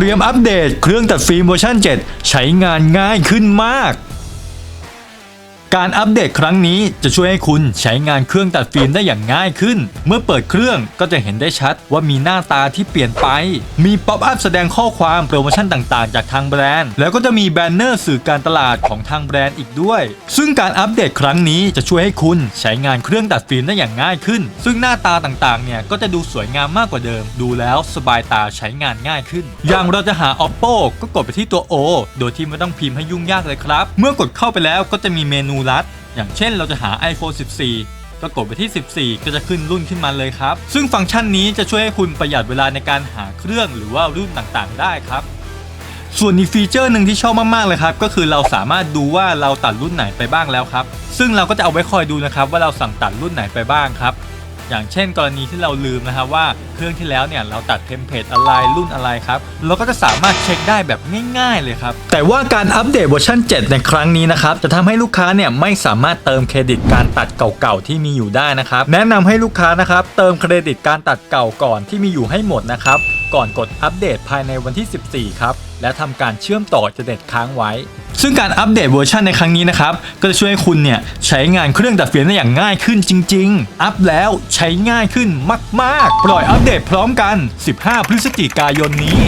ตรียมอัปเดตเครื่องตัดฟิล์มเวอร์ชัน7 ใช้งานง่ายขึ้นมาก การอัปเดตครั้งนี้จะช่วยให้คุณใช้งานเครื่องตัดฟิล์มได้อย่างง่ายขึ้น เมื่อเปิดเครื่องก็จะเห็นได้ชัดว่ามีหน้าตาที่เปลี่ยนไป มีป๊อปอัพแสดงข้อความโปรโมชั่นต่างๆ จากทางแบรนด์ แล้วก็จะมีแบนเนอร์สื่อการตลาดของทางแบรนด์อีกด้วย ซึ่งการอัปเดตครั้งนี้จะช่วยให้คุณใช้งานเครื่องตัดฟิล์มได้อย่างง่ายขึ้น ซึ่งหน้าตาต่างๆ เนี่ยก็จะดูสวยงามมากกว่าเดิม ดูแล้วสบายตาใช้งานง่ายขึ้น อย่างเราจะหา oppo ก็กดไปที่ตัว o โดยที่ไม่ต้องพิมพ์ให้ยุ่งยากเลยครับ เมื่อกดเข้าไปแล้วก็จะมีเมนูลัสอย่างเช่นเราจะหา iPhone 14 ก็กดไปที่ 14 ก็จะขึ้นรุ่นขึ้นมาเลยครับ ซึ่งฟังก์ชันนี้จะช่วยให้คุณประหยัดเวลาในการหาเครื่องหรือว่ารุ่นต่างๆ ได้ครับ ส่วนอีกฟีเจอร์หนึ่งที่ชอบมากๆเลยครับ ก็คือเราสามารถดูว่าเราตัดรุ่นไหนไปบ้างแล้วครับ ซึ่งเราก็จะเอาไว้คอยดูนะครับว่าเราสั่งตัดรุ่นไหนไปบ้างครับ อย่างเช่น กรณีที่เราลืมนะครับว่าเครื่องที่แล้วเนี่ยเราตัดเทมเพลตอะไรรุ่นอะไรครับเราก็จะสามารถเช็คได้แบบง่าย ๆ เลยครับ แต่ว่าการอัปเดตเวอร์ชัน7 ในครั้งนี้นะครับจะทำให้ลูกค้าเนี่ยไม่สามารถเติมเครดิตการตัดเก่าๆที่มีอยู่ได้นะครับแนะนำให้ลูกค้านะครับเติมเครดิตการตัดเก่าก่อนที่มีอยู่ให้หมดนะครับ ก่อนกดอัปเดตภายในวันที่ 14 ครับ และทำการเชื่อมต่อจะเด็ดค้างไว้ ซึ่งการอัปเดตเวอร์ชันในครั้งนี้นะครับ ก็จะช่วยให้คุณเนี่ยใช้งานเครื่องตัดเฟียนได้อย่างง่ายขึ้นจริง ๆ อัปแล้วใช้ง่ายขึ้นมาก ๆ ปล่อยอัปเดตพร้อมกัน 15 พฤศจิกายนนี้